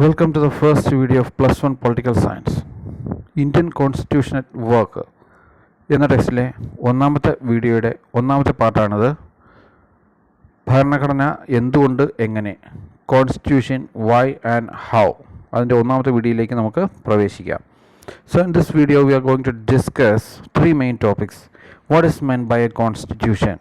Welcome to the first video of plus One political science Indian constitution at work എന്ന ടെക്സ്റ്റിലെ ഒന്നാമത്തെ വീഡിയോയുടെ ഒന്നാമത്തെ പാർട്ടാണിത് ഭരണഘടന എന്തുകൊണ്ട് എങ്ങനെ? കോൺസ്റ്റിറ്റ്യൂഷൻ വൈ ആൻഡ് ഹൗ അതിന്റെ ഒന്നാമത്തെ വീഡിയോയിലേക്ക് നമുക്ക് പ്രവേശിക്കാം. So in this video we are going to discuss three main topics what is meant by a constitution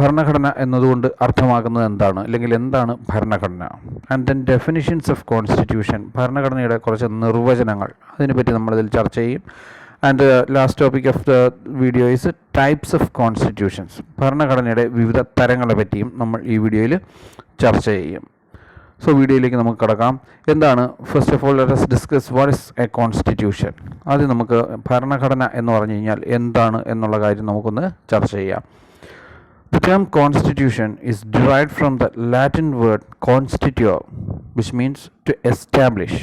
ഭരണഘടന എന്നതുകൊണ്ട് അർത്ഥമാക്കുന്നത് എന്താണ്? അല്ലെങ്കിൽ എന്താണ് ഭരണഘടന? And then definitions of constitution ഭരണഘടനയുടെ കുറച്ച് നിർവചനങ്ങൾ. അതിനെപ്പറ്റി നമ്മളിതിൽ ചർച്ച ചെയ്യും. And last topic of the video is types of constitutions ഭരണഘടനയുടെ വിവിധ തരങ്ങളെ പറ്റിയും നമ്മൾ ഈ വീഡിയോയിൽ ചർച്ച ചെയ്യും. സോ വീഡിയോയിലേക്ക് നമുക്ക് കടക്കാം. എന്താണ്? First of all let's discuss what is a constitution ആദ്യം നമുക്ക് ഭരണഘടന എന്ന് പറഞ്ഞു കഴിഞ്ഞാൽ എന്താണ് എന്നുള്ള കാര്യം നമുക്കൊന്ന് ചർച്ച ചെയ്യാം. The term constitution is derived from the Latin word constituere, which means to establish.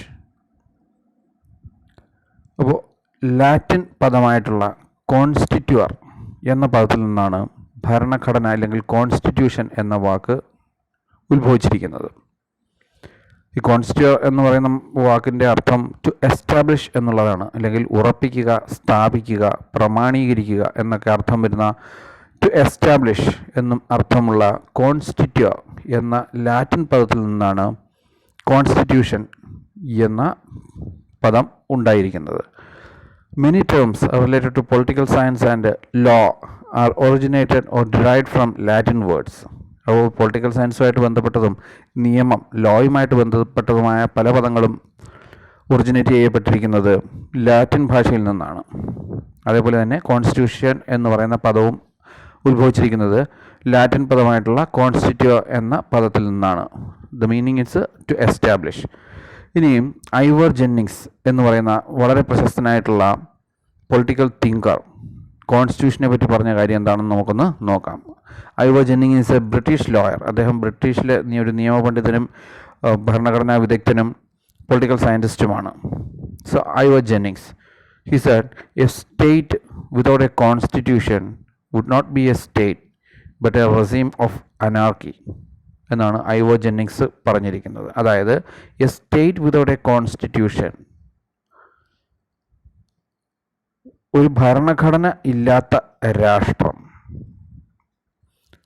അപ്പോൾ ലാറ്റിൻ പദമായിട്ടുള്ള കോൺസ്റ്റിറ്റ്യുവർ എന്ന പദത്തിൽ നിന്നാണ് ഭരണഘടന അല്ലെങ്കിൽ കോൺസ്റ്റിറ്റ്യൂഷൻ എന്ന വാക്ക് ഉത്ഭവിച്ചിരിക്കുന്നത് ഈ കോൺസ്റ്റിറ്റ്യൂർ എന്ന് പറയുന്ന വാക്കിന്റെ അർത്ഥം ടു എസ്റ്റാബ്ലിഷ് എന്നുള്ളതാണ് അല്ലെങ്കിൽ ഉറപ്പിക്കുക സ്ഥാപിക്കുക പ്രമാണീകരിക്കുക എന്നൊക്കെ അർത്ഥം വരുന്ന ടു എസ്റ്റാബ്ലിഷ് എന്നും അർത്ഥമുള്ള കോൺസ്റ്റിറ്റ്യ എന്ന ലാറ്റിൻ പദത്തിൽ നിന്നാണ് കോൺസ്റ്റിറ്റ്യൂഷൻ എന്ന പദം ഉണ്ടായിരിക്കുന്നത്. Many terms related to political science and law are originated or derived from Latin words അപ്പോൾ പൊളിറ്റിക്കൽ സയൻസുമായിട്ട് ബന്ധപ്പെട്ടതും നിയമം ലോയുമായിട്ട് ബന്ധപ്പെട്ടതുമായ പല പദങ്ങളും ഒറിജിനേറ്റ് ചെയ്യപ്പെട്ടിരിക്കുന്നത് ലാറ്റിൻ ഭാഷയിൽ നിന്നാണ്. അതേപോലെ തന്നെ കോൺസ്റ്റിറ്റ്യൂഷൻ എന്ന് പറയുന്ന പദവും ഉത്ഭവിച്ചിരിക്കുന്നത് ലാറ്റിൻ പദമായിട്ടുള്ള കോൺസ്റ്റിറ്റ്യൂ എന്ന പദത്തിൽ നിന്നാണ്. The meaning it's to establish ഇനിയും ഐവർ ജെന്നിങ്സ് എന്ന് പറയുന്ന വളരെ പ്രശസ്തനായിട്ടുള്ള പൊളിറ്റിക്കൽ തിങ്കർ കോൺസ്റ്റിറ്റ്യൂഷനെ പറ്റി പറഞ്ഞ കാര്യം എന്താണെന്ന് നമുക്കൊന്ന് നോക്കാം. Ivor Jennings is a British lawyer അദ്ദേഹം ബ്രിട്ടീഷിലെ ഒരു നിയമപണ്ഡിതനും ഭരണഘടനാ വിദഗ്ധനും political സയന്റിസ്റ്റുമാണ് so Ivor Jennings. He said a state without a constitution would not be a state but a regime of anarchy എന്നാണ് ഐവോ ജെന്നിങ്സ് പറഞ്ഞിരിക്കുന്നത്. അതായത് a state without a constitution ഒരു ഭരണഘടന ഇല്ലാത്ത രാഷ്ട്രം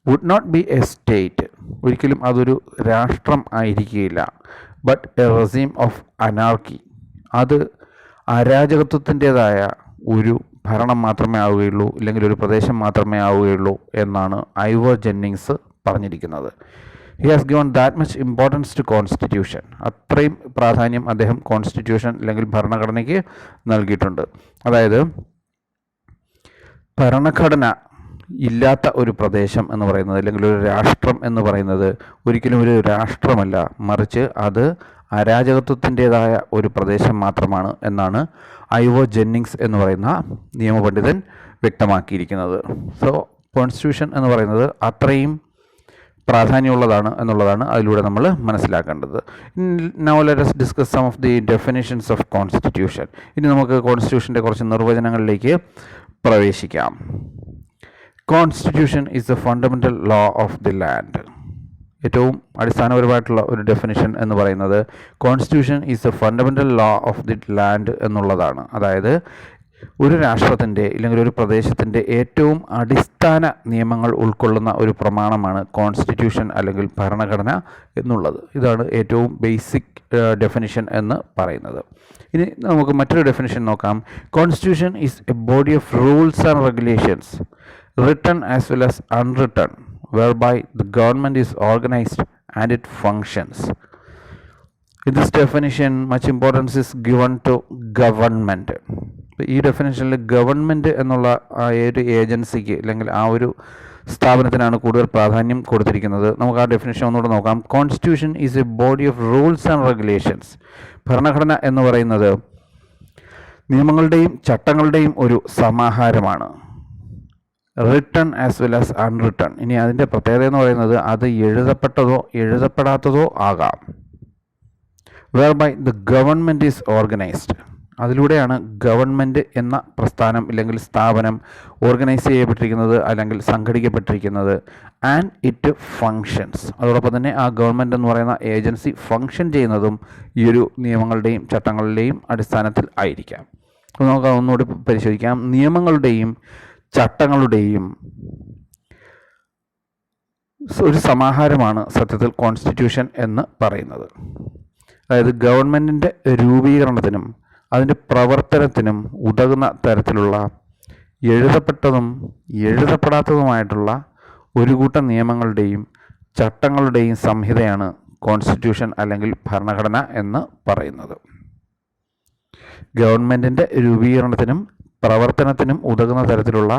would not be a state ഒരിക്കലും അതൊരു രാഷ്ട്രം ആയിരിക്കുകയില്ല. But a regime of anarchy അത് അരാജകത്വത്തിന്റെതായ ഒരു ഭരണം മാത്രമേ ആവുകയുള്ളൂ ഇല്ലെങ്കിൽ ഒരു പ്രദേശം മാത്രമേ ആവുകയുള്ളൂ എന്നാണ് ഐവർ ജെന്നിങ്സ് പറഞ്ഞിരിക്കുന്നത്. He has given that much importance to constitution അത്രയും പ്രാധാന്യം അദ്ദേഹം കോൺസ്റ്റിറ്റ്യൂഷൻ അല്ലെങ്കിൽ ഭരണഘടനയ്ക്ക് നൽകിയിട്ടുണ്ട്. അതായത് ഭരണഘടന ഇല്ലാത്ത ഒരു പ്രദേശം എന്ന് പറയുന്നത് അല്ലെങ്കിൽ ഒരു രാഷ്ട്രം എന്ന് പറയുന്നത് ഒരിക്കലും ഒരു രാഷ്ട്രമല്ല. മറിച്ച് അത് അരാജകത്വത്തിന്റെതായ ഒരു പ്രദേശം മാത്രമാണ് എന്നാണ് ഐവോ ജെന്നിങ്സ് എന്ന് പറയുന്ന നിയമപണ്ഡിതൻ വ്യക്തമാക്കിയിരിക്കുന്നത്. സോ കോൺസ്റ്റിറ്റ്യൂഷൻ എന്ന് പറയുന്നത് അത്രയും പ്രാധാന്യമുള്ളതാണ് എന്നുള്ളതാണ് അതിലൂടെ നമ്മൾ മനസ്സിലാക്കേണ്ടത്. Now let's discuss some of the definitions of constitution ഇനി നമുക്ക് കോൺസ്റ്റിറ്റ്യൂഷന്റെ കുറച്ച് നിർവചനങ്ങളിലേക്ക് പ്രവേശിക്കാം. Constitution is the fundamental law of the land ഏറ്റവും അടിസ്ഥാനപരമായിട്ടുള്ള ഒരു ഡെഫിനിഷൻ എന്ന് പറയുന്നത് constitution is a fundamental law of the land എന്നുള്ളതാണ്. അതായത് ഒരു രാഷ്ട്രത്തിന്റെ ഇല്ലെങ്കിൽ ഒരു പ്രദേശത്തിന്റെ ഏറ്റവും അടിസ്ഥാന നിയമങ്ങൾ ഉൾക്കൊള്ളുന്ന ഒരു പ്രമാണമാണ് കോൺസ്റ്റിറ്റ്യൂഷൻ അല്ലെങ്കിൽ ഭരണഘടന എന്നുള്ളത്. ഇതാണ് ഏറ്റവും ബേസിക് ഡെഫിനിഷൻ എന്ന് പറയുന്നത്. ഇനി നമുക്ക് മറ്റൊരു ഡെഫിനിഷൻ നോക്കാം. Constitution is a body of rules and regulations written as well as unwritten whereby the government is organized and it functions. In this definition, much importance is given to government. ഈ ഡെഫിനേഷനിൽ government എന്നുള്ള ആ ഒരു ഏജൻസിക്ക് അല്ലെങ്കിൽ ആ ഒരു സ്ഥാപനത്തിനാണ് കൂടുതൽ പ്രാധാന്യം കൊടുത്തിരിക്കുന്നത് നമുക്ക് ആ ഡെഫിനേഷൻ ഒന്നുകൂടെ നോക്കാം constitution is a body of rules and regulations ഭരണഘടന എന്ന് പറയുന്നത് നിയമങ്ങളുടെയും ചട്ടങ്ങളുടെയും ഒരു സമാഹാരമാണ് written as well as unwritten ഇനി അതിന്റെ പ്രത്യേകത എന്ന് പറയുന്നത് അത് എഴുതപ്പെട്ടതോ എഴുതപ്പെടാത്തതോ ആകാം. Whereby the government is organised അതിലൂടെയാണ് ഗവൺമെന്റ് എന്ന പ്രസ്ഥാനം ഇല്ലെങ്കിൽ സ്ഥാപനം ഓർഗനൈസ് ചെയ്യപ്പെട്ടിരിക്കുന്നത് അല്ലെങ്കിൽ സംഘടിക്കപ്പെട്ടിരിക്കുന്നത്. ആൻഡ് ഇറ്റ് ഫങ്ഷൻസ് അതോടൊപ്പം തന്നെ ആ ഗവൺമെന്റ് എന്ന് പറയുന്ന ഏജൻസി ഫങ്ഷൻ ചെയ്യുന്നതും ഈ ഒരു നിയമങ്ങളുടെയും ചട്ടങ്ങളുടെയും അടിസ്ഥാനത്തിൽ ആയിരിക്കാം. നമുക്ക് ഒന്നുകൂടി പരിശോധിക്കാം. നിയമങ്ങളുടെയും ചട്ടങ്ങളുടെയും ഒരു സമാഹാരമാണ് സത്യത്തിൽ കോൺസ്റ്റിറ്റ്യൂഷൻ എന്ന് പറയുന്നത്. അതായത് ഗവൺമെന്റിന്റെ രൂപീകരണത്തിനും അതിന്റെ പ്രവർത്തനത്തിനും ഉതകുന്ന തരത്തിലുള്ള എഴുതപ്പെട്ടതും എഴുതപ്പെടാത്തതുമായിട്ടുള്ള ഒരു കൂട്ടം നിയമങ്ങളുടെയും ചട്ടങ്ങളുടെയും സംഹിതയാണ് കോൺസ്റ്റിറ്റ്യൂഷൻ അല്ലെങ്കിൽ ഭരണഘടന എന്ന് പറയുന്നത്. ഗവൺമെന്റിന്റെ രൂപീകരണത്തിനും പ്രവർത്തനത്തിനും ഉതകുന്ന തരത്തിലുള്ള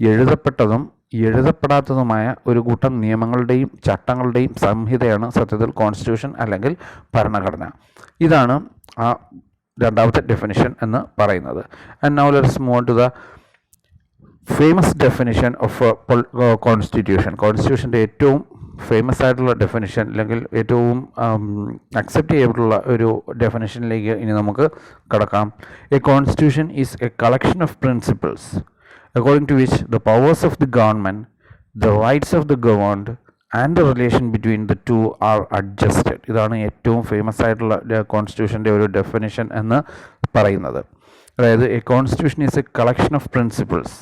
എഴുതപ്പെട്ടതും എഴുതപ്പെടാത്തതുമായ ഒരു കൂട്ടം നിയമങ്ങളുടെയും ചട്ടങ്ങളുടെയും സംഹിതയാണ് സത്യത്തിൽ കോൺസ്റ്റിറ്റ്യൂഷൻ അല്ലെങ്കിൽ ഭരണഘടന. ഇതാണ് ആ രണ്ടാമത്തെ ഡെഫിനിഷൻ എന്ന് പറയുന്നത്. And now let's move to the famous definition of constitution കോൺസ്റ്റിറ്റ്യൂഷന്റെ ഏറ്റവും ഫേമസ് ആയിട്ടുള്ള ഡെഫിനിഷൻ അല്ലെങ്കിൽ ഏറ്റവും അക്സെപ്റ്റ് ചെയ്യപ്പെട്ടുള്ള ഒരു ഡെഫിനിഷനിലേക്ക് ഇനി നമുക്ക് കടക്കാം. A constitution is a collection of principles according to which the powers of the government the rights of the governed and the relation between the two are adjusted ഇതാണ് ഏറ്റവും famous ആയിട്ടുള്ള കോൺസ്റ്റിറ്റ്യൂഷന്റെ ഒരു ഡെഫിനിഷൻ എന്ന് പറയുന്നത്. അതായത് a constitution is a collection of principles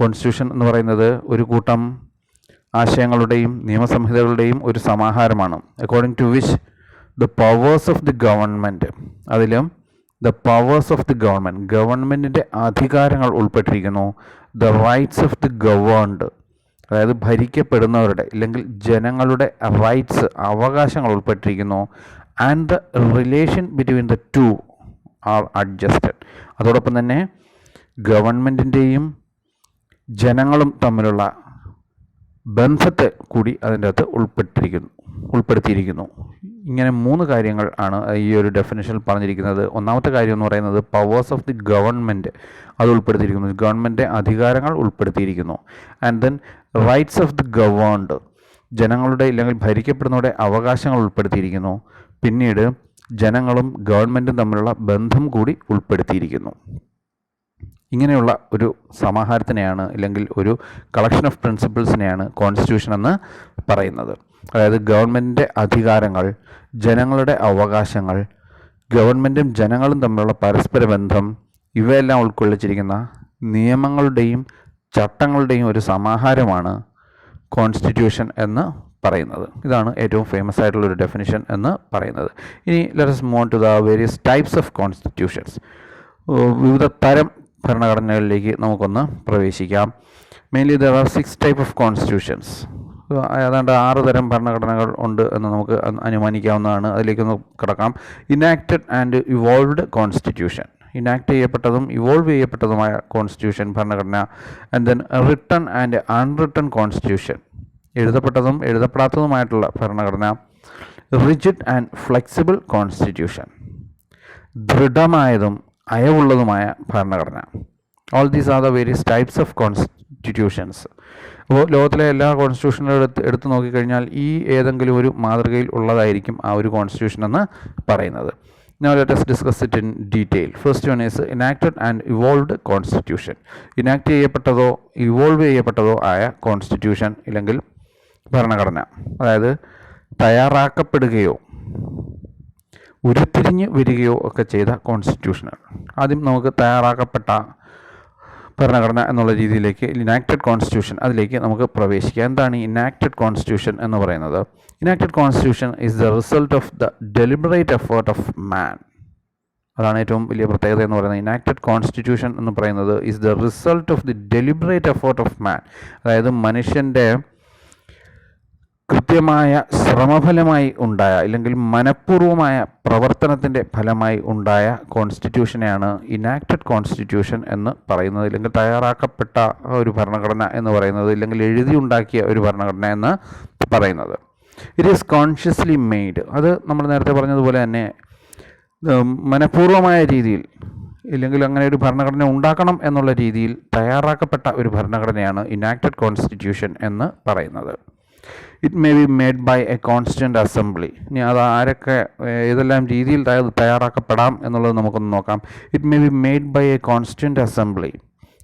constitution എന്ന് പറയുന്നത് ഒരു കൂട്ടം ആശയങ്ങളുടെയും നിയമസംഹിതകളുടെയും ഒരു സമാഹാരമാണ്. According to which the powers of the government അതിലും the powers of the government ഗവൺമെന്റിന്റെ അധികാരങ്ങൾ ഉൾപ്പെട്ടിരിക്കുന്നു. The rights of the governed അതായത് ഭരിക്കപ്പെടുന്നവരുടെ ഇല്ലെങ്കിൽ ജനങ്ങളുടെ റൈറ്റ്സ് അവകാശങ്ങൾ ഉൾപ്പെട്ടിരിക്കുന്നു. And the relation between the two are adjusted അതോടൊപ്പം തന്നെ ഗവൺമെന്റിന്റെയും ജനങ്ങളും തമ്മിലുള്ള ബന്ധത്തെ കൂടി അതിന്റെ അകത്ത് ഉൾപ്പെട്ടിരിക്കുന്നു ഉൾപ്പെടുത്തിയിരിക്കുന്നു. ഇങ്ങനെ മൂന്ന് കാര്യങ്ങൾ ആണ് ഈ ഒരു ഡെഫിനേഷനിൽ പറഞ്ഞിരിക്കുന്നത്. ഒന്നാമത്തെ കാര്യം എന്ന് പറയുന്നത് പവേഴ്സ് ഓഫ് ദി ഗവൺമെന്റ് അത് ഉൾപ്പെടുത്തിയിരിക്കുന്നു. ഗവൺമെന്റ് അധികാരങ്ങൾ ഉൾപ്പെടുത്തിയിരിക്കുന്നു. And then rights of the governed ജനങ്ങളുടെ ഇല്ലെങ്കിൽ ഭരിക്കപ്പെടുന്നവരുടെ അവകാശങ്ങൾ ഉൾപ്പെടുത്തിയിരിക്കുന്നു. പിന്നീട് ജനങ്ങളും ഗവൺമെന്റും തമ്മിലുള്ള ബന്ധം കൂടി ഉൾപ്പെടുത്തിയിരിക്കുന്നു. ഇങ്ങനെയുള്ള ഒരു സമാഹാരത്തിനെയാണ് അല്ലെങ്കിൽ ഒരു കളക്ഷൻ ഓഫ് പ്രിൻസിപ്പിൾസിനെയാണ് കോൺസ്റ്റിറ്റ്യൂഷൻ എന്ന് പറയുന്നത്. അതായത് ഗവൺമെന്റിന്റെ അധികാരങ്ങൾ ജനങ്ങളുടെ അവകാശങ്ങൾ ഗവൺമെന്റും ജനങ്ങളും തമ്മിലുള്ള പരസ്പര ബന്ധം ഇവയെല്ലാം ഉൾക്കൊള്ളിച്ചിരിക്കുന്ന നിയമങ്ങളുടെയും ചട്ടങ്ങളുടെയും ഒരു സമാഹാരമാണ് കോൺസ്റ്റിറ്റ്യൂഷൻ എന്ന് പറയുന്നത്. ഇതാണ് ഏറ്റവും ഫേമസ് ആയിട്ടുള്ള ഒരു ഡെഫിനിഷൻ എന്ന് പറയുന്നത്. ഇനി let's move to the various types of constitutions വിവിധ തരം ഭരണഘടനകളിലേക്ക് നമുക്കൊന്ന് പ്രവേശിക്കാം. Mainly there are six type of constitutions ഏതാണ്ട് ആറ് തരം ഭരണഘടനകൾ ഉണ്ട് എന്ന് നമുക്ക് അനുമാനിക്കാവുന്നതാണ്. അതിലേക്ക് അതിലേക്കൊന്ന് കിടക്കാം. Enacted and evolved constitution enact ചെയ്യപ്പെട്ടതും evolve ചെയ്യപ്പെട്ടതുമായ കോൺസ്റ്റിറ്റ്യൂഷൻ ഭരണഘടന. And then written and unwritten constitution എഴുതപ്പെട്ടതും എഴുതപ്പെടാത്തതുമായിട്ടുള്ള ഭരണഘടന. റിജിഡ് ആൻഡ് ഫ്ലെക്സിബിൾ കോൺസ്റ്റിറ്റ്യൂഷൻ ദൃഢമായതും അയവുള്ളതുമായ ഭരണഘടന all these are the various types of constitutions അപ്പോൾ ലോകത്തിലെ എല്ലാ കോൺസ്റ്റിറ്റ്യൂഷനും എടുത്ത് എടുത്തു നോക്കിക്കഴിഞ്ഞാൽ ഈ ഏതെങ്കിലും ഒരു മാതൃകയിൽ ഉള്ളതായിരിക്കും ആ ഒരു കോൺസ്റ്റിറ്റ്യൂഷൻ എന്ന് പറയുന്നത് Now let us discuss it in detail. First one is enacted and evolved constitution. Enact ചെയ്യപ്പെട്ടതോ evolve ചെയ്യപ്പെട്ടതോ ആയ കോൺസ്റ്റിറ്റ്യൂഷൻ ഇല്ലെങ്കിൽ ഭരണഘടന അതായത് തയ്യാറാക്കപ്പെടുകയോ ഉരുത്തിരിഞ്ഞ് വരികയോ ഒക്കെ ചെയ്ത കോൺസ്റ്റിറ്റ്യൂഷനാണ് ആദ്യം നമുക്ക് തയ്യാറാക്കപ്പെട്ട ഭരണഘടന എന്നുള്ള രീതിയിലേക്ക് ഇനാക്റ്റഡ് കോൺസ്റ്റിറ്റ്യൂഷൻ അതിലേക്ക് നമുക്ക് പ്രവേശിക്കാം. എന്താണ് ഇനാക്റ്റഡ് കോൺസ്റ്റിറ്റ്യൂഷൻ എന്ന് പറയുന്നത്? Enacted constitution is the result of the deliberate effort of man അതാണ് ഏറ്റവും വലിയ പ്രത്യേകത എന്ന് പറയുന്നത്. ഇനാക്റ്റഡ് കോൺസ്റ്റിറ്റ്യൂഷൻ എന്ന് പറയുന്നത് is the result of the deliberate effort of man അതായത് മനുഷ്യന്റെ കൃത്യമായ ശ്രമഫലമായി ഉണ്ടായ അല്ലെങ്കിൽ മനഃപൂർവമായ പ്രവർത്തനത്തിന്റെ ഫലമായി ഉണ്ടായ കോൺസ്റ്റിറ്റ്യൂഷനെയാണ് ഇനാക്റ്റഡ് കോൺസ്റ്റിറ്റ്യൂഷൻ എന്ന് പറയുന്നത് അല്ലെങ്കിൽ തയ്യാറാക്കപ്പെട്ട ഒരു ഭരണഘടന എന്ന് പറയുന്നത് ഇല്ലെങ്കിൽ എഴുതി ഉണ്ടാക്കിയ ഒരു ഭരണഘടന എന്ന് പറയുന്നത്. ഇറ്റ് ഈസ് കോൺഷ്യസ്ലി മെയ്ഡ് അത് നമ്മൾ നേരത്തെ പറഞ്ഞതുപോലെ തന്നെ മനഃപൂർവമായ രീതിയിൽ ഇല്ലെങ്കിൽ അങ്ങനെ ഒരു ഭരണഘടന ഉണ്ടാക്കണം എന്നുള്ള രീതിയിൽ തയ്യാറാക്കപ്പെട്ട ഒരു ഭരണഘടനയാണ് ഇനാക്റ്റഡ് കോൺസ്റ്റിറ്റ്യൂഷൻ എന്ന് പറയുന്നത്. It may be made by a constant assembly ഇനി അത് ആരൊക്കെ ഏതെല്ലാം രീതിയിൽ തയ്യ- തയ്യാറാക്കപ്പെടാം എന്നുള്ളത് നമുക്കൊന്ന് നോക്കാം. It may be made by a constant assembly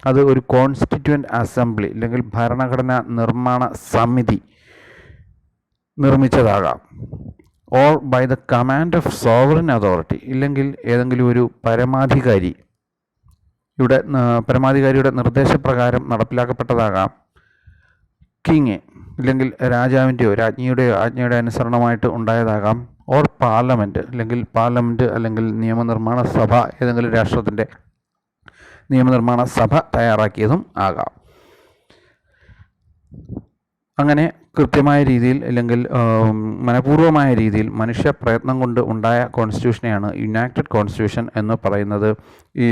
അത് ഒരു കോൺസ്റ്റിറ്റ്യൂവന്റ് അസംബ്ലി അല്ലെങ്കിൽ ഭരണഘടനാ നിർമ്മാണ സമിതി നിർമ്മിച്ചതാകാം. Or by the command of sovereign authority ഇല്ലെങ്കിൽ ഏതെങ്കിലും ഒരു പരമാധികാരി ഇവിടെ പരമാധികാരിയുടെ നിർദ്ദേശപ്രകാരം നടപ്പിലാക്കപ്പെട്ടതാകാം. കിങ് ഇല്ലെങ്കിൽ രാജാവിന്റെയോ രാജ്ഞിയുടെയോ ആജ്ഞയുടെ അനുസരണമായിട്ട് ഉണ്ടായതാകാം. ഓർ പാർലമെന്റ് അല്ലെങ്കിൽ പാർലമെന്റ് അല്ലെങ്കിൽ നിയമനിർമ്മാണ സഭ ഏതെങ്കിലും രാഷ്ട്രത്തിന്റെ നിയമനിർമ്മാണ സഭ തയ്യാറാക്കിയതും ആകാം. അങ്ങനെ കൃത്യമായ രീതിയിൽ അല്ലെങ്കിൽ മനഃപൂർവമായ രീതിയിൽ മനുഷ്യ പ്രയത്നം കൊണ്ട് ഉണ്ടായ കോൺസ്റ്റിറ്റ്യൂഷനെയാണ് യുണൈറ്റഡ് കോൺസ്റ്റിറ്റ്യൂഷൻ എന്ന് പറയുന്നത്. ഈ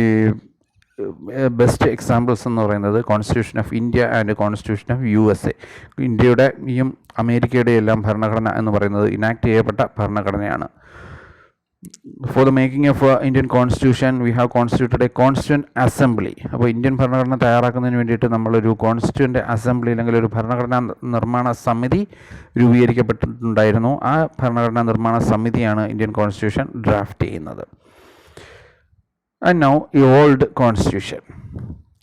ബെസ്റ്റ് എക്സാമ്പിൾസ് എന്ന് പറയുന്നത് constitution of India and constitution of U S A ഇന്ത്യയുടെയും അമേരിക്കയുടെയും എല്ലാം ഭരണഘടന എന്ന് പറയുന്നത് ഇനാക്ട് ചെയ്യപ്പെട്ട ഭരണഘടനയാണ്. For the making of Indian constitution we have constituted a constituent assembly അപ്പോൾ ഇന്ത്യൻ ഭരണഘടന തയ്യാറാക്കുന്നതിന് വേണ്ടിയിട്ട് നമ്മളൊരു കോൺസ്റ്റിറ്റ്യൂന്റ് അസംബ്ലി അല്ലെങ്കിൽ ഒരു ഭരണഘടനാ നിർമ്മാണ സമിതി രൂപീകരിക്കപ്പെട്ടിട്ടുണ്ടായിരുന്നു. ആ ഭരണഘടനാ നിർമ്മാണ സമിതിയാണ് ഇന്ത്യൻ കോൺസ്റ്റിറ്റ്യൂഷൻ ഡ്രാഫ്റ്റ് ചെയ്യുന്നത്. ആൻഡ് നൗ ഈ ഓൾഡ് കോൺസ്റ്റിറ്റ്യൂഷൻ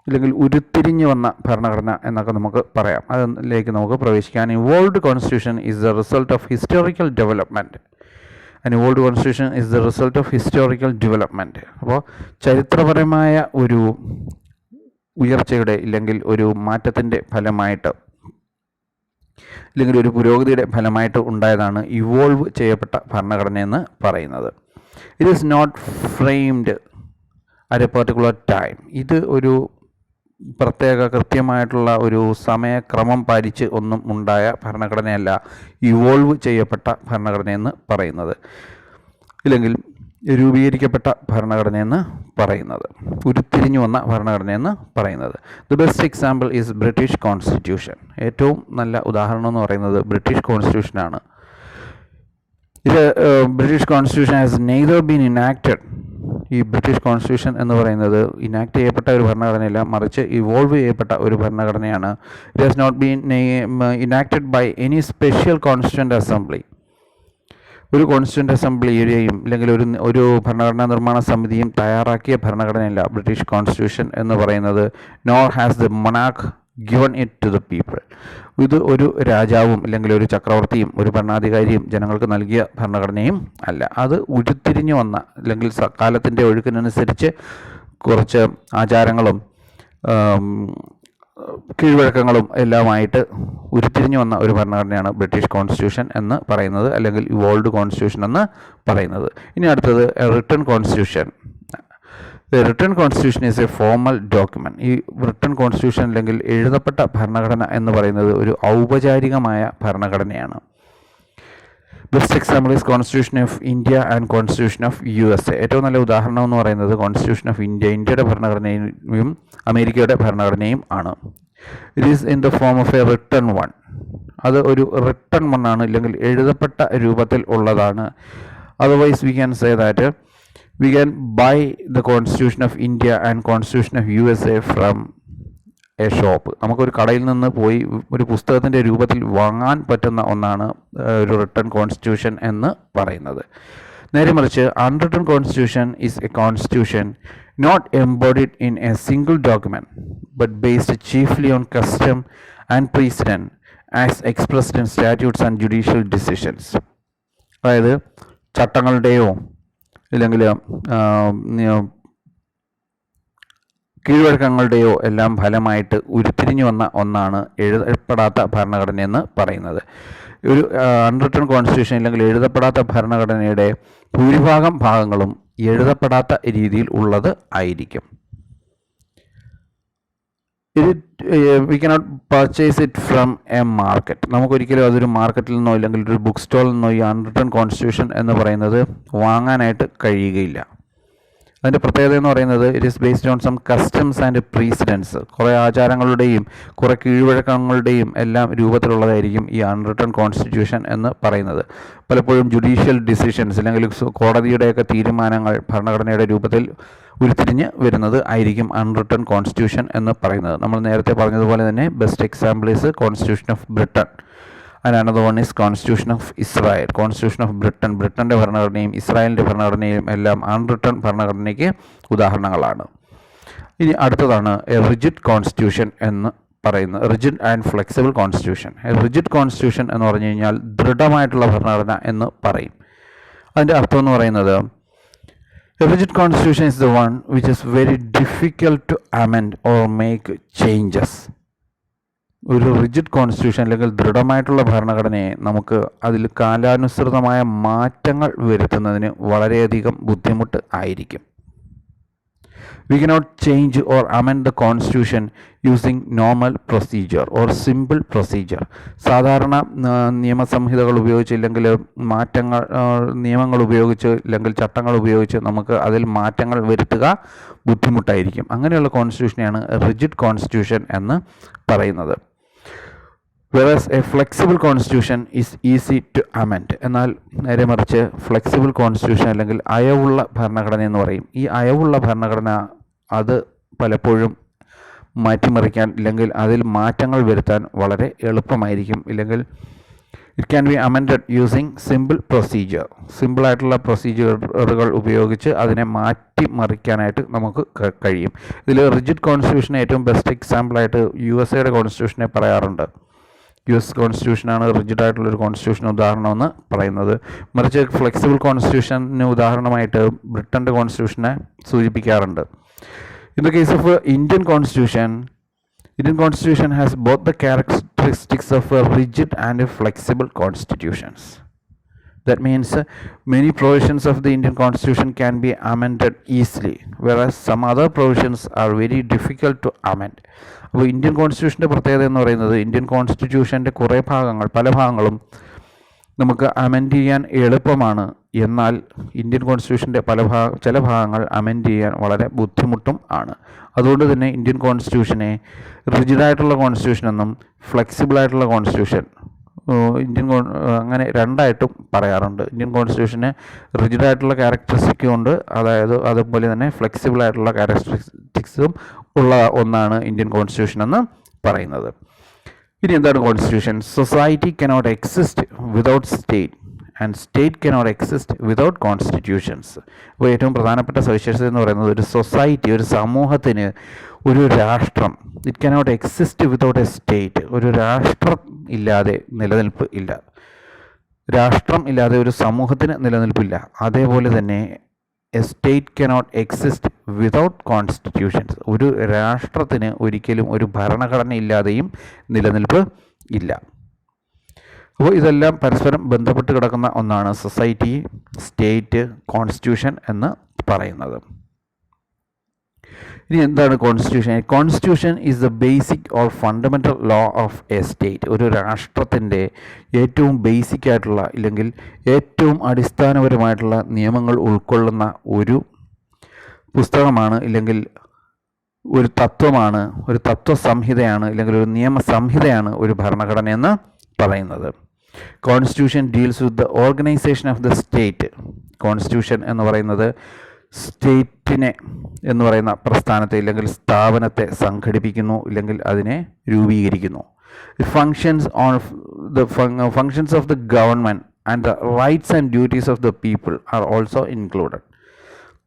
അല്ലെങ്കിൽ ഉരുത്തിരിഞ്ഞു വന്ന ഭരണഘടന എന്നൊക്കെ നമുക്ക് പറയാം. അതിലേക്ക് നമുക്ക് പ്രവേശിക്കാൻ. Evolved constitution is the result of historical development and evolved constitution is the result of historical development അപ്പോൾ ചരിത്രപരമായ ഒരു ഉയർച്ചയുടെ ഇല്ലെങ്കിൽ ഒരു മാറ്റത്തിന്റെ ഫലമായിട്ട് അല്ലെങ്കിൽ ഒരു പുരോഗതിയുടെ ഫലമായിട്ട് ഉണ്ടായതാണ് ഇവോൾവ് ചെയ്യപ്പെട്ട ഭരണഘടനയെന്ന് പറയുന്നത്. It is not framed at a particular time ഇത് ഒരു പ്രത്യേക കൃത്യമായിട്ടുള്ള ഒരു സമയക്രമം പാലിച്ച് ഒന്നും ഉണ്ടായ ഭരണഘടനയല്ല ഇവോൾവ് ചെയ്യപ്പെട്ട ഭരണഘടനയെന്ന് പറയുന്നത്. ഇല്ലെങ്കിൽ രൂപീകരിക്കപ്പെട്ട ഭരണഘടനയെന്ന് പറയുന്നത്. ഉരുത്തിരിഞ്ഞു വന്ന ഭരണഘടനയെന്ന് പറയുന്നത്. The best example is British constitution ഏറ്റവും നല്ല ഉദാഹരണം എന്ന് പറയുന്നത് ബ്രിട്ടീഷ് കോൺസ്റ്റിറ്റ്യൂഷനാണ് ഇത് British constitution has neither been enacted ഈ ബ്രിട്ടീഷ് കോൺസ്റ്റിറ്റ്യൂഷൻ എന്ന് പറയുന്നത് ഇനാക്ട് ചെയ്യപ്പെട്ട ഒരു ഭരണഘടനയല്ല മറിച്ച് ഇവോൾവ് ചെയ്യപ്പെട്ട ഒരു ഭരണഘടനയാണ്. It has not been enacted by any special constituent assembly ഒരു കോൺസ്റ്റിറ്റ്യൂന്റ് അസംബ്ലിയുടെയും അല്ലെങ്കിൽ ഒരു ഒരു ഭരണഘടനാ നിർമ്മാണ സമിതിയും തയ്യാറാക്കിയ ഭരണഘടനയല്ല ബ്രിട്ടീഷ് കോൺസ്റ്റിറ്റ്യൂഷൻ എന്ന് പറയുന്നത് nor has the മൊണാക്ക് given it to the people ഇത് ഒരു രാജാവും അല്ലെങ്കിൽ ഒരു ചക്രവർത്തിയും ഒരു ഭരണാധികാരിയും ജനങ്ങൾക്ക് നൽകിയ ഭരണഘടനയും അല്ല. അത് ഉരുത്തിരിഞ്ഞു വന്ന അല്ലെങ്കിൽ കാലത്തിന്റെ ഒഴുക്കിനനുസരിച്ച് കുറച്ച് ആചാരങ്ങളും കീഴ്വഴക്കങ്ങളും എല്ലാമായിട്ട് ഉരുത്തിരിഞ്ഞു വന്ന ഒരു ഭരണഘടനയാണ് ബ്രിട്ടീഷ് കോൺസ്റ്റിറ്റ്യൂഷൻ എന്ന് പറയുന്നത് അല്ലെങ്കിൽ ഇവോൾഡ് കോൺസ്റ്റിറ്റ്യൂഷൻ എന്ന് പറയുന്നത്. ഇനി അടുത്തത് written constitution written constitution is a formal document ഈ റിട്ടേൺ കോൺസ്റ്റിറ്റ്യൂഷൻ അല്ലെങ്കിൽ എഴുതപ്പെട്ട ഭരണഘടന എന്ന് പറയുന്നത് ഒരു ഔപചാരികമായ ഭരണഘടനയാണ്. Best example is constitution of India and constitution of U S A ഏറ്റവും നല്ല ഉദാഹരണം എന്ന് പറയുന്നത് കോൺസ്റ്റിറ്റ്യൂഷൻ ഓഫ് ഇന്ത്യ ഇന്ത്യയുടെ ഭരണഘടനയും അമേരിക്കയുടെ ഭരണഘടനയും ആണ്. It is in the form of a written one അത് ഒരു റിട്ടേൺ വൺ ആണ് ഇല്ലെങ്കിൽ എഴുതപ്പെട്ട രൂപത്തിൽ ഉള്ളതാണ്. Otherwise we can say that by the constitution of India and constitution of U S A from a shop നമുക്കൊരു കടയിൽ നിന്ന് പോയി ഒരു പുസ്തകത്തിന്റെ രൂപത്തിൽ വാങ്ങാൻ പറ്റുന്ന ഒന്നാണ് ഒരു റിട്ടേൺ കോൺസ്റ്റിറ്റ്യൂഷൻ എന്ന് പറയുന്നത്. നേരെ മറിച്ച് unwritten constitution is a constitution not embodied in a single document but based chiefly on custom and precedent as expressed in statutes and judicial decisions അതായത് ചട്ടങ്ങളുടെയോ ഇല്ലെങ്കിൽ കീഴ്വഴക്കങ്ങളുടെയോ എല്ലാം ഫലമായിട്ട് ഉരുത്തിരിഞ്ഞു വന്ന ഒന്നാണ് എഴുതപ്പെടാത്ത ഭരണഘടനയെന്ന് പറയുന്നത്. ഒരു അൺറിട്ടൺ കോൺസ്റ്റിറ്റ്യൂഷൻ അല്ലെങ്കിൽ എഴുതപ്പെടാത്ത ഭരണഘടനയുടെ ഭൂരിഭാഗം ഭാഗങ്ങളും എഴുതപ്പെടാത്ത രീതിയിൽ ഉള്ളത് ആയിരിക്കും. ഇത് we cannot purchase it from a market നമുക്കൊരിക്കലും അതൊരു മാർക്കറ്റിൽ നിന്നോ അല്ലെങ്കിൽ ഒരു ബുക്ക് സ്റ്റോളിൽ നിന്നോ ഈ അൺറിട്ടൺ കോൺസ്റ്റിറ്റ്യൂഷൻ എന്ന് പറയുന്നത് വാങ്ങാനായിട്ട് കഴിയുകയില്ല. അതിന്റെ പ്രത്യേകത എന്ന് പറയുന്നത് it is based on some customs and precedents കുറേ ആചാരങ്ങളുടെയും കുറേ കീഴ്വഴക്കങ്ങളുടെയും എല്ലാം രൂപത്തിലുള്ളതായിരിക്കും ഈ അൺറിട്ടൺ കോൺസ്റ്റിറ്റ്യൂഷൻ എന്ന് പറയുന്നത്. പലപ്പോഴും ജുഡീഷ്യൽ ഡിസിഷൻസ് അല്ലെങ്കിൽ കോടതിയുടെയൊക്കെ തീരുമാനങ്ങൾ ഭരണഘടനയുടെ രൂപത്തിൽ ഉരുത്തിരിഞ്ഞ് വരുന്നത് ആയിരിക്കും അൺറിട്ടൺ കോൺസ്റ്റിറ്റ്യൂഷൻ എന്ന് പറയുന്നത്. നമ്മൾ നേരത്തെ പറഞ്ഞതുപോലെ തന്നെ best example is constitution of Britain and another one is constitution of Israel constitution of Britain ബ്രിട്ടന്റെ ഭരണഘടനയും ഇസ്രായേലിന്റെ ഭരണഘടനയും എല്ലാം അൺറിട്ടൺ ഭരണഘടനയ്ക്ക് ഉദാഹരണങ്ങളാണ്. ഇനി അടുത്തതാണ് എ റിജിഡ് കോൺസ്റ്റിറ്റ്യൂഷൻ എന്ന് പറയുന്നത്. Rigid and flexible constitution rigid constitution എന്ന് പറഞ്ഞു കഴിഞ്ഞാൽ ദൃഢമായിട്ടുള്ള ഭരണഘടന എന്ന് പറയും. അതിന്റെ അർത്ഥം എന്ന് പറയുന്നത് rigid constitution is the one which is very difficult to amend or make changes. ഒരു റിജിഡ് കോൺസ്റ്റിറ്റ്യൂഷൻ അല്ലെങ്കിൽ ദൃഢമായിട്ടുള്ള ഭരണഘടനയെ നമുക്ക് അതിൽ കാലാനുസൃതമായ മാറ്റങ്ങൾ വരുത്തുന്നതിന് വളരെയധികം ബുദ്ധിമുട്ട് ആയിരിക്കും. We cannot change or amend the constitution using normal procedure or simple procedure സാധാരണ നിയമസംഹിതകൾ ഉപയോഗിച്ച് ഇല്ലെങ്കിൽ മാറ്റങ്ങൾ നിയമങ്ങൾ ഉപയോഗിച്ച് അല്ലെങ്കിൽ ചട്ടങ്ങൾ ഉപയോഗിച്ച് നമുക്ക് അതിൽ മാറ്റങ്ങൾ വരുത്തുക ബുദ്ധിമുട്ടായിരിക്കും. അങ്ങനെയുള്ള കോൺസ്റ്റിറ്റ്യൂഷനെയാണ് റിജിഡ് കോൺസ്റ്റിറ്റ്യൂഷൻ എന്ന് പറയുന്നത്. Versus a flexible constitution is easy to amend എന്നാൽ നേരെ മറിച്ച് ഫ്ലെക്സിബിൾ കോൺസ്റ്റിറ്റ്യൂഷൻ അല്ലെങ്കിൽ അയവുള്ള ഭരണഘടന എന്ന് പറയും. ഈ അയവുള്ള ഭരണഘടന അത് പലപ്പോഴും മാറ്റിമറിക്കാൻ ഇല്ലെങ്കിൽ അതിൽ മാറ്റങ്ങൾ വരുത്താൻ വളരെ എളുപ്പമായിരിക്കും. ഇല്ലെങ്കിൽ it can be amended using simple procedure സിമ്പിളായിട്ടുള്ള പ്രൊസീജിയറുകൾ ഉപയോഗിച്ച് അതിനെ മാറ്റി മറിക്കാനായിട്ട് നമുക്ക് കഴിയും. ഇതിൽ റിജിഡ് കോൺസ്റ്റിറ്റ്യൂഷൻ ഏറ്റവും ബെസ്റ്റ് എക്സാമ്പിളായിട്ട് യു എസ് എയുടെ കോൺസ്റ്റിറ്റ്യൂഷനെ പറയാറുണ്ട്. യു എസ് കോൺസ്റ്റിറ്റ്യൂഷനാണ് റിജിഡ് ആയിട്ടുള്ളൊരു കോൺസ്റ്റിറ്റ്യൂഷൻ ഉദാഹരണമെന്ന് പറയുന്നത്. മറിച്ച് ഫ്ലെക്സിബിൾ കോൺസ്റ്റിറ്റ്യൂഷന് ഉദാഹരണമായിട്ട് ബ്രിട്ടന്റെ കോൺസ്റ്റിറ്റ്യൂഷനെ സൂചിപ്പിക്കാറുണ്ട്. In the case of Indian constitution Indian constitution has both the characteristics of rigid and flexible constitutions That means uh, many provisions of the Indian Constitution can be amended easily, whereas some other provisions are very difficult to amend. അപ്പോൾ Indian കോൺസ്റ്റിറ്റ്യൂഷന്റെ പ്രത്യേകത എന്ന് പറയുന്നത് Indian കോൺസ്റ്റിറ്റ്യൂഷന്റെ കുറേ ഭാഗങ്ങൾ പല ഭാഗങ്ങളും നമുക്ക് അമെൻഡ് ചെയ്യാൻ എളുപ്പമാണ് എന്നാൽ ഇന്ത്യൻ കോൺസ്റ്റിറ്റ്യൂഷന്റെ പല ഭാഗ ചില ഭാഗങ്ങൾ അമെൻഡ് ചെയ്യാൻ വളരെ ബുദ്ധിമുട്ടും ആണ് അതുകൊണ്ട് തന്നെ ഇന്ത്യൻ കോൺസ്റ്റിറ്റ്യൂഷനെ റിജിഡായിട്ടുള്ള കോൺസ്റ്റിറ്റ്യൂഷൻ എന്നും ഫ്ലെക്സിബിൾ കോൺസ്റ്റിറ്റ്യൂഷൻ ഇന്ത്യൻ അങ്ങനെ രണ്ടായിട്ടും പറയാറുണ്ട്. ഇന്ത്യൻ കോൺസ്റ്റിറ്റ്യൂഷന് റിജിഡായിട്ടുള്ള ക്യാരക്ടറിസ്റ്റിക്കും ഉണ്ട്. അതായത് അതുപോലെ തന്നെ ഫ്ലെക്സിബിൾ ആയിട്ടുള്ള ക്യാരക്ടറിസ്റ്റിക്സും ഉള്ള ഒന്നാണ് ഇന്ത്യൻ കോൺസ്റ്റിറ്റ്യൂഷൻ എന്ന് പറയുന്നത്. ഇനി എന്താണ് constitution society cannot exist without state and state cannot exist without constitutions അപ്പോൾ ഏറ്റവും പ്രധാനപ്പെട്ട സവിശേഷത എന്ന് പറയുന്നത് ഒരു സൊസൈറ്റി ഒരു സമൂഹത്തിന് ഒരു രാഷ്ട്രം. It cannot exist without a state ഒരു രാഷ്ട്രം ഇല്ലാതെ നിലനിൽപ്പ് ഇല്ല. രാഷ്ട്രം ഇല്ലാതെ ഒരു സമൂഹത്തിന് നിലനിൽപ്പില്ല അതേപോലെ തന്നെ a state cannot exist without constitutions ഒരു രാഷ്ട്രത്തിന് ഒരിക്കലും ഒരു ഭരണഘടന ഇല്ലാതെയും നിലനിൽപ്പ് ഇല്ല. അപ്പോൾ ഇതെല്ലാം പരസ്പരം ബന്ധപ്പെട്ട് കിടക്കുന്ന ഒന്നാണ് സൊസൈറ്റി സ്റ്റേറ്റ് കോൺസ്റ്റിറ്റ്യൂഷൻ എന്ന് പറയുന്നത്. ഇനി എന്താണ് constitution constitution is the basic or fundamental law of a state ഒരു രാഷ്ട്രത്തിന്റെ ഏറ്റവും ബേസിക് ആയിട്ടുള്ള ഇല്ലെങ്കിൽ ഏറ്റവും അടിസ്ഥാനപരമായിട്ടുള്ള നിയമങ്ങൾ ഉൾക്കൊള്ളുന്ന ഒരു പുസ്തകമാണ് ഇല്ലെങ്കിൽ ഒരു തത്വമാണ് ഒരു തത്വസംഹിതയാണ് ഇല്ലെങ്കിൽ ഒരു നിയമസംഹിതയാണ് ഒരു ഭരണഘടന എന്ന് പറയുന്നത്. Constitution deals with the organisation of the state constitution എന്ന് പറയുന്നത് സ്റ്റേറ്റിനെ എന്ന് പറയുന്ന പ്രസ്ഥാനത്തെ ഇല്ലെങ്കിൽ സ്ഥാപനത്തെ സംഘടിപ്പിക്കുന്നു ഇല്ലെങ്കിൽ അതിനെ രൂപീകരിക്കുന്നു. Functions on the functions of the government and the rights and duties of the people are also included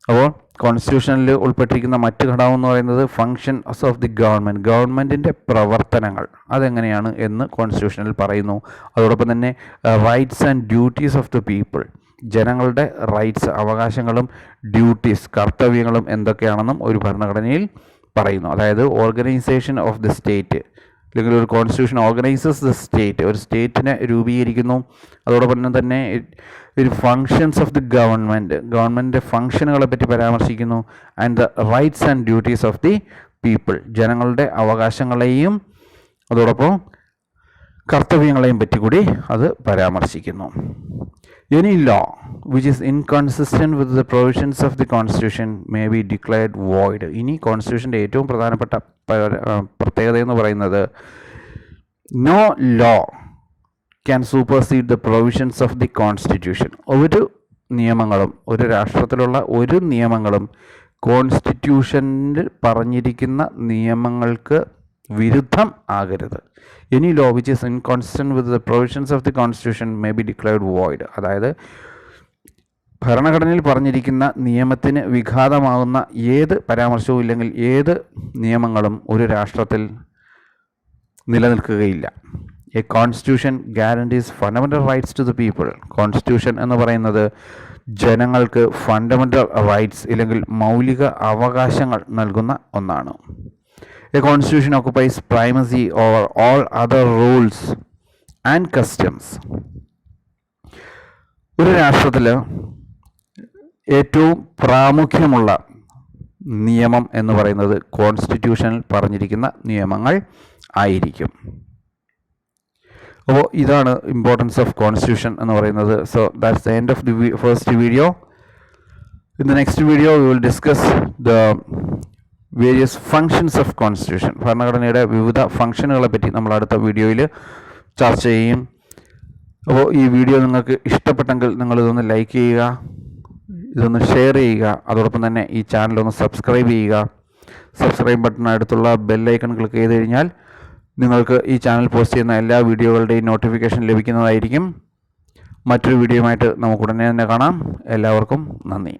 അപ്പോൾ കോൺസ്റ്റിറ്റ്യൂഷനിൽ ഉൾപ്പെട്ടിരിക്കുന്ന മറ്റ് ഘടകം എന്ന് പറയുന്നത് ഫങ്ഷൻസ് ഓഫ് ദി ഗവൺമെന്റ് ഗവൺമെന്റിന്റെ പ്രവർത്തനങ്ങൾ. അതെങ്ങനെയാണ് എന്ന് കോൺസ്റ്റിറ്റ്യൂഷനിൽ പറയുന്നു. അതോടൊപ്പം തന്നെ rights and duties of the people ജനങ്ങളുടെ റൈറ്റ്സ് അവകാശങ്ങളും ഡ്യൂട്ടീസ് കർത്തവ്യങ്ങളും എന്തൊക്കെയാണെന്നും ഒരു ഭരണഘടനയിൽ പറയുന്നു. അതായത് ഓർഗനൈസേഷൻ ഓഫ് ദി സ്റ്റേറ്റ് അല്ലെങ്കിൽ ഒരു കോൺസ്റ്റിറ്റ്യൂഷൻ ഓർഗനൈസസ് ദ സ്റ്റേറ്റ് ഒരു സ്റ്റേറ്റിനെ രൂപീകരിക്കുന്നു. അതോടൊപ്പം തന്നെ ഒരു ഫങ്ഷൻസ് ഓഫ് ദി ഗവൺമെന്റ് ഗവൺമെന്റിന്റെ ഫങ്ഷനുകളെ പറ്റി പരാമർശിക്കുന്നു. And the rights and duties of the people ജനങ്ങളുടെ അവകാശങ്ങളെയും അതോടൊപ്പം കർത്തവ്യങ്ങളെയും പറ്റി കൂടി അത് പരാമർശിക്കുന്നു. Any law which is inconsistent with the provisions of the constitution may be declared void ഇനി കോൺസ്റ്റിറ്റ്യൂഷന്റെ ഏറ്റവും പ്രധാനപ്പെട്ട പ്രത്യേകത എന്ന് പറയുന്നത് no law can supersede the provisions of the constitution ഒരു നിയമങ്ങളും ഒരു രാഷ്ട്രത്തിലുള്ള ഒരു നിയമങ്ങളും കോൺസ്റ്റിറ്റ്യൂഷനിൽ പറഞ്ഞിരിക്കുന്ന നിയമങ്ങൾക്ക് വിരുദ്ധം ആകരുത്. Any law which is inconsistent with the provisions of the constitution may be declared void അതായത് ഭരണഘടനയിൽ പറഞ്ഞിരിക്കുന്ന നിയമത്തിന് വിഘാതമാകുന്ന ഏത് പരാമർശവും ഇല്ലെങ്കിൽ ഏത് നിയമങ്ങളും ഒരു രാഷ്ട്രത്തിൽ നിലനിൽക്കുകയില്ല. A constitution guarantees fundamental rights to the people constitution എന്ന് പറയുന്നത് ജനങ്ങൾക്ക് ഫണ്ടമെന്റൽ റൈറ്റ്സ് ഇല്ലെങ്കിൽ മൗലിക അവകാശങ്ങൾ നൽകുന്ന ഒന്നാണ്. A Constitution occupies primacy over all other rules and customs ഒരു രാഷ്ട്രത്തിൽ ഏറ്റവും പ്രാമുഖ്യമുള്ള നിയമം എന്ന് പറയുന്നത് കോൺസ്റ്റിറ്റ്യൂഷനിൽ പറഞ്ഞിരിക്കുന്ന നിയമങ്ങൾ ആയിരിക്കും. അപ്പോൾ ഇതാണ് ഇമ്പോർട്ടൻസ് ഓഫ് കോൺസ്റ്റിറ്റ്യൂഷൻ എന്ന് പറയുന്നത്. So that's the end of the first video in the next video we will discuss the various functions of constitution ഭരണഘടനയുടെ വിവിധ ഫങ്ഷനുകളെ പറ്റി നമ്മൾ അടുത്ത വീഡിയോയിൽ ചർച്ച ചെയ്യും. അപ്പോൾ ഈ വീഡിയോ നിങ്ങൾക്ക് ഇഷ്ടപ്പെട്ടെങ്കിൽ നിങ്ങളിതൊന്ന് ലൈക്ക് ചെയ്യുക ഇതൊന്ന് ഷെയർ ചെയ്യുക അതോടൊപ്പം തന്നെ ഈ ചാനൽ ഒന്ന് സബ്സ്ക്രൈബ് ചെയ്യുക. സബ്സ്ക്രൈബ് ബട്ടൺ അടുത്തുള്ള ബെല്ലൈക്കൺ ക്ലിക്ക് ചെയ്ത് കഴിഞ്ഞാൽ നിങ്ങൾക്ക് ഈ ചാനൽ പോസ്റ്റ് ചെയ്യുന്ന എല്ലാ വീഡിയോകളുടെയും നോട്ടിഫിക്കേഷൻ ലഭിക്കുന്നതായിരിക്കും. മറ്റൊരു വീഡിയോയുമായിട്ട് നമുക്ക് ഉടനെ തന്നെ കാണാം. എല്ലാവർക്കും നന്ദി.